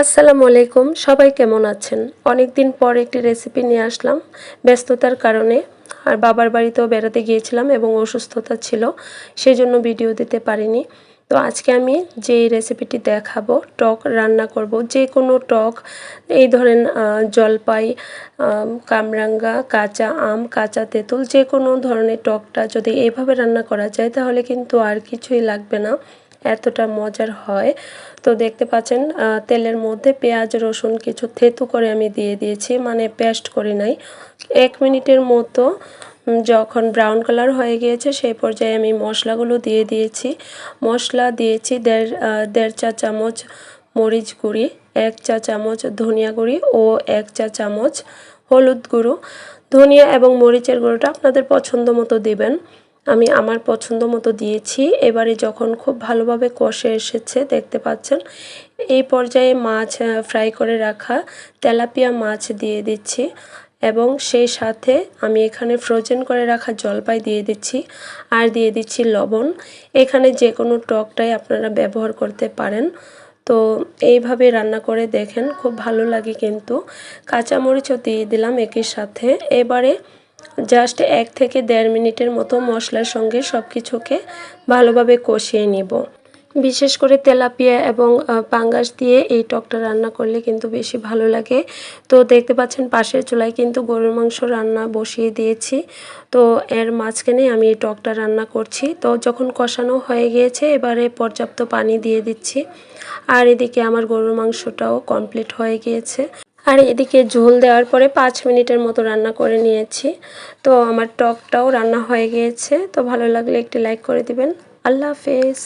আসসালামু আলাইকুম, সবাই কেমন আছেন? অনেক দিন পর একটি রেসিপি নিয়ে আসলাম ব্যস্ততার কারণে। আর বাবার বাড়িতেও বেড়াতে গিয়েছিলাম এবং অসুস্থতা ছিল, সেজন্য ভিডিও দিতে পারিনি। তো আজকে আমি যে রেসিপিটি দেখাবো, টক রান্না করব, যে কোনো টক, এই ধরেন জলপাই কামরাঙ্গা, কাঁচা আম, কাঁচা তেঁতুল, যে কোনো ধরনের টকটা যদি এইভাবে রান্না করা যায়, তাহলে কিন্তু আর কিছুই লাগবে না। এতটা মজার হয়। তো দেখতে পাচ্ছেন তেলের মধ্যে পেঁয়াজ, রসুন কিছু থেতু করে আমি দিয়ে দিয়েছি মানে পেস্ট করি নাই। এক মিনিটের মতো যখন ব্রাউন কালার হয়ে গিয়েছে, সেই পর্যায়ে আমি মশলাগুলো দিয়ে দিয়েছি। মশলা দিয়েছি দেড় দেড় চা চামচ মরিচ গুঁড়ি, এক চা চামচ ধনিয়া গুঁড়ি ও এক চা চামচ হলুদ গুঁড়ো। ধনিয়া এবং মরিচের গুঁড়োটা আপনাদের পছন্দ মতো দেবেন। আমি আমার পছন্দ মতো দিয়েছি। এবারে যখন খুব ভালোভাবে কষে এসেছে, দেখতে পাচ্ছেন? এই পর্যায়ে মাছ ফ্রাই করে রাখা তেলাপিয়া মাছ দিয়ে দিচ্ছি এবং সেই সাথে আমি এখানে ফ্রোজেন করে রাখা জলপাই দিয়ে দিচ্ছি আর দিয়ে দিচ্ছি লবণ। এখানে যে কোনো টকটাই আপনারা ব্যবহার করতে পারেন। তো এইভাবে রান্না করে দেখেন, খুব ভালো লাগে কিন্তু। কাঁচামরিচও দিয়ে দিলাম একই সাথে। এবারে জাস্ট এক থেকে দেড় মিনিটের মতো মশলার সঙ্গে সব কিছুকে ভালোভাবে কষিয়ে নিব। বিশেষ করে তেলাপিয়া এবং পাঙ্গাস দিয়ে এই টকটা রান্না করলে কিন্তু বেশি ভালো লাগে। তো দেখতে পাচ্ছেন পাশের চুলায় কিন্তু গরুর মাংস রান্না বসিয়ে দিয়েছি। তো এর মাঝখানে আমি এই টকটা রান্না করছি। তো যখন কষানো হয়ে গিয়েছে, এবারে পর্যাপ্ত পানি দিয়ে দিচ্ছি। আর এদিকে আমার গরুর মাংসটাও কমপ্লিট হয়ে গিয়েছে। আর এদিকে ঝোল দেওয়ার পরে পাঁচ মিনিটের মতো রান্না করে নিয়েছি। তো আমার টকটাও রান্না হয়ে গিয়েছে। তো ভালো লাগলে একটি লাইক করে দিবেন। আল্লাহ হাফেজ।